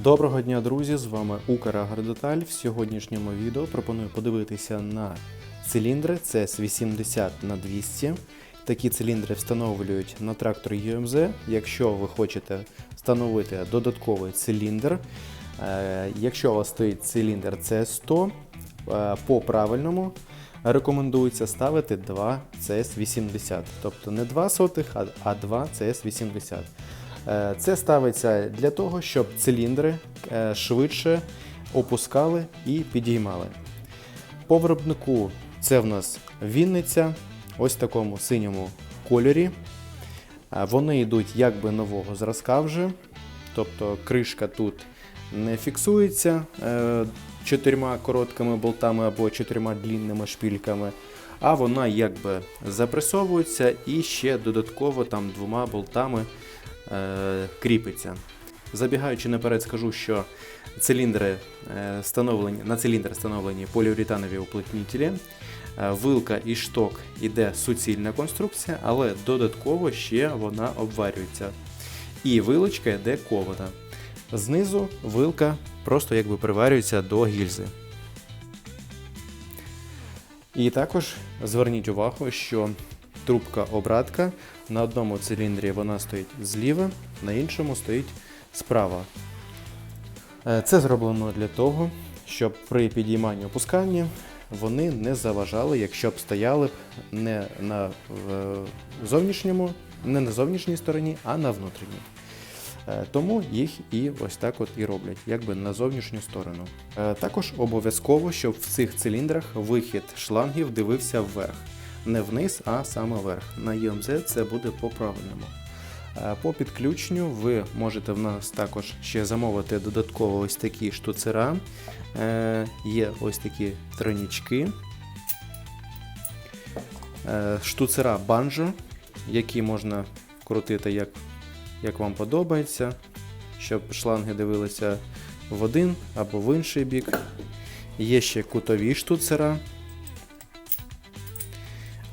Доброго дня, друзі! З вами Украгродеталь. В сьогоднішньому відео пропоную подивитися на циліндри CS 80 на 200. Такі циліндри встановлюють на трактор UMZ. Якщо ви хочете встановити додатковий циліндр, е, якщо у вас стоїть циліндр CS100, е, по правильному рекомендується ставити 2 CS80. Тобто не 2 сотих, а- а 2 CS80. Е, Це ставиться для того, щоб циліндри е, швидше опускали і підіймали. По виробнику це в нас Вінниця, ось в такому синьому кольорі. Е, Вони йдуть якби нового зразка вже. Тобто кришка тут не фіксується е, чотирма короткими болтами або чотирма длінними шпільками, а вона якби запресовується і ще додатково там двома болтами е, кріпиться. Забігаючи наперед, скажу, що циліндри е, встановлені, на циліндр встановлені поліуретанові уплотнітелі. Е, Вилка і шток іде суцільна конструкція, але додатково ще вона обварюється. І вилочка йде кована. Знизу вилка просто якби приварюється до гільзи. І також зверніть увагу, що трубка обратка на одному циліндрі вона стоїть зліва, на іншому стоїть справа. Е, Це зроблено для того, щоб при підійманні опусканні вони не заважали, якщо б стояли б не на зовнішньому, не на зовнішній стороні, а на внутрішній. Е, Тому їх і ось так от і роблять, якби на зовнішню сторону. Е, Також обов'язково, щоб в цих циліндрах вихід шлангів дивився вверх. Не вниз, а саме вверх. На UMZ це буде по правильному. Е, По підключенню ви можете в нас також ще замовити додатково ось такі штуцера. Е, Є ось такі тройнічки. Е, Штуцера банджо, які можна крутити як, як вам подобається, щоб шланги дивилися в один або в інший бік. Є ще кутові штуцера.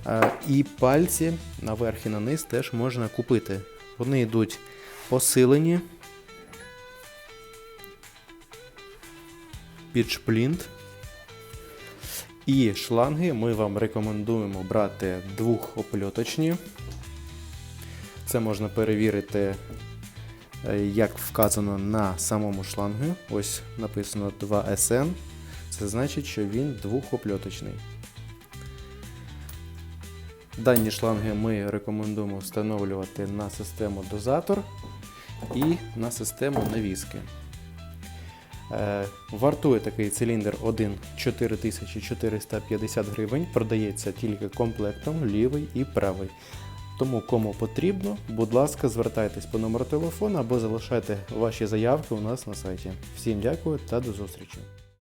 Е, І пальці наверх і на низ теж можна купити. Вони йдуть посилені під шплінт. І шланги ми вам рекомендуємо брати двохопльоточні. Це можна перевірити, е, як вказано на самому шлангу. Ось написано 2SN. Це значить, що він двохопльоточний. Дані шланги ми рекомендуємо встановлювати на систему дозатор і на систему навіски. Е, Вартує такий циліндр 1 4450 гривень, продається тільки комплектом лівий і правий. Тому кому потрібно, будь ласка, звертайтесь по номеру телефону або залишайте ваші заявки у нас на сайті. Всім дякую та до зустрічі!